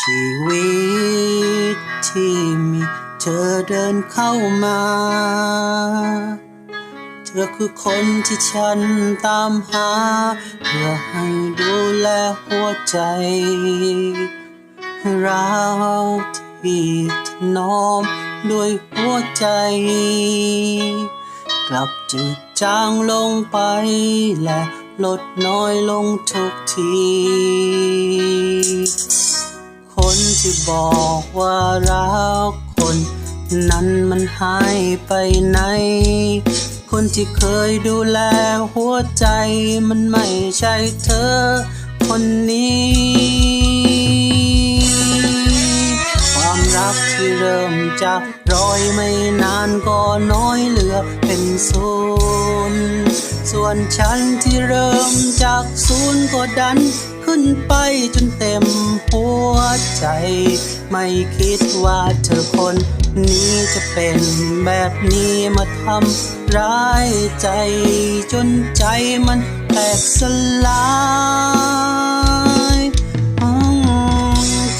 ชีวิตที่มีเธอเดินเข้ามา ธอคือคนที่ฉันตามหา เพื่อให้ดูแลหัวใจเราที่ถนอมด้วยหัวใจ กลับจืดจางลงไป และลดน้อยลงทุกที คนที่บอกว่ารักคน นั้นมันหายไปไหน คนที่เคยดูแลหัวใจมันไม่ใช่เธอคนนี้ ความรักที่เริ่มจากรอยไม่นานก็น้อยเหลือเป็นศูนย์ส่วนฉันที่เริ่มจากศูนย์ก็ดันขึ้นไปจนเต็มหัวใจ ไม่คิดว่าเธอคน นี้จะเป็นแบบนี้มาทำร้ายใจ จนใจมันแตกสลาย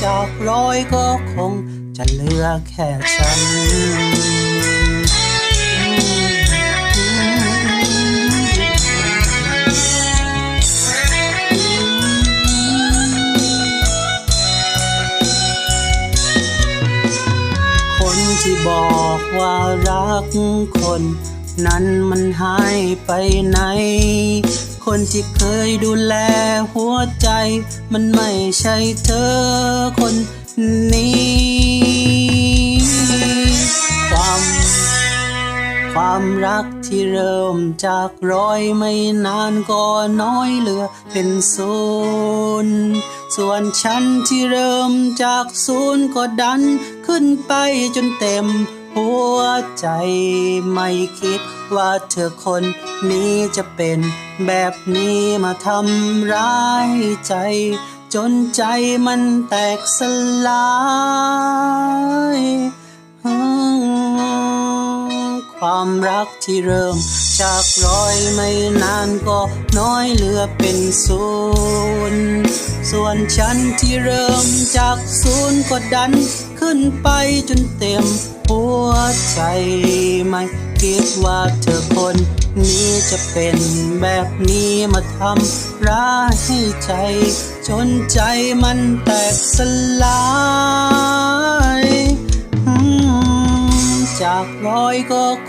จากรอยก็คงจะเหลือแค่ฉัน ที่บอกว่ารักคน นั้นมันหายไปไหน คนที่เคยดูแลหัวใจ มันไม่ใช่เธอคนนี้ ความรักที่เริ่มจากร้อยไม่นานก็น้อยเหลือเป็นศูนย์ส่วนฉันที่เริ่มจากศูนย์ก็ดันขึ้นไปจนเต็มหัวใจไม่คิดว่าเธอคนนี้จะเป็นแบบนี้มาทำร้ายใจ จนใจมันแตกสลาย ความรักที่เริ่ม จากรอยไม่นานก็น้อยเหลือเป็นศูนย์ส่วนฉันที่เริ่มจากศูนย์ก็ดัน ขึ้นไปจนเต็ม หัวใจไม่คิดว่าเธอคนนี้จะเป็นแบบนี้มาทำร้ายใจ จนใจมันแตกสลาย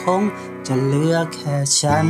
คงจะเหลือแค่ฉัน